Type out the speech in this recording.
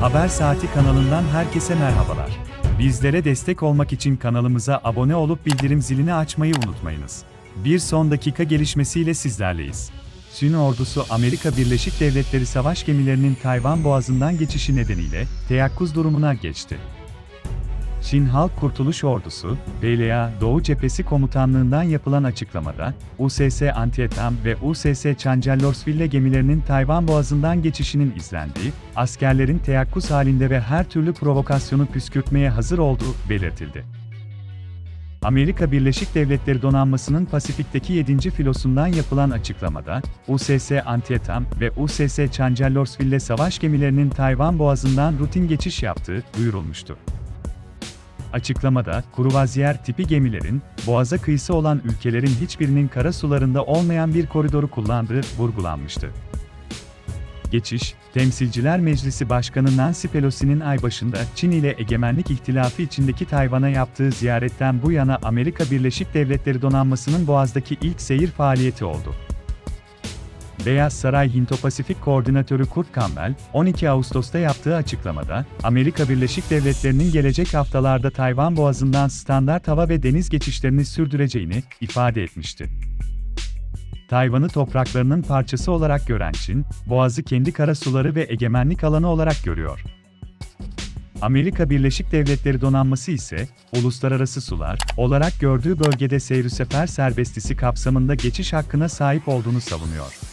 Haber Saati kanalından herkese merhabalar. Bizlere destek olmak için kanalımıza abone olup bildirim zilini açmayı unutmayınız. Bir son dakika gelişmesiyle sizlerleyiz. Çin ordusu Amerika Birleşik Devletleri savaş gemilerinin Tayvan Boğazı'ndan geçişi nedeniyle teyakkuz durumuna geçti. Çin Halk Kurtuluş Ordusu, BLA Doğu Cephesi Komutanlığından yapılan açıklamada, USS Antietam ve USS Chancellorsville gemilerinin Tayvan Boğazı'ndan geçişinin izlendiği, askerlerin teyakkuz halinde ve her türlü provokasyonu püskürtmeye hazır olduğu belirtildi. Amerika Birleşik Devletleri Donanması'nın Pasifik'teki 7. filosundan yapılan açıklamada, USS Antietam ve USS Chancellorsville savaş gemilerinin Tayvan Boğazı'ndan rutin geçiş yaptığı duyurulmuştu. Açıklamada, kruvaziyer tipi gemilerin, boğaza kıyısı olan ülkelerin hiçbirinin kara sularında olmayan bir koridoru kullandığı vurgulanmıştı. Geçiş, Temsilciler Meclisi Başkanı Nancy Pelosi'nin ay başında Çin ile egemenlik ihtilafı içindeki Tayvan'a yaptığı ziyaretten bu yana Amerika Birleşik Devletleri donanmasının Boğaz'daki ilk seyir faaliyeti oldu. Beyaz Saray Hinto-Pasifik Koordinatörü Kurt Campbell, 12 Ağustos'ta yaptığı açıklamada, Amerika Birleşik Devletleri'nin gelecek haftalarda Tayvan Boğazı'ndan standart hava ve deniz geçişlerini sürdüreceğini ifade etmişti. Tayvan'ı topraklarının parçası olarak gören Çin, Boğaz'ı kendi karasuları ve egemenlik alanı olarak görüyor. Amerika Birleşik Devletleri donanması ise, uluslararası sular olarak gördüğü bölgede seyir sefer serbestisi kapsamında geçiş hakkına sahip olduğunu savunuyor.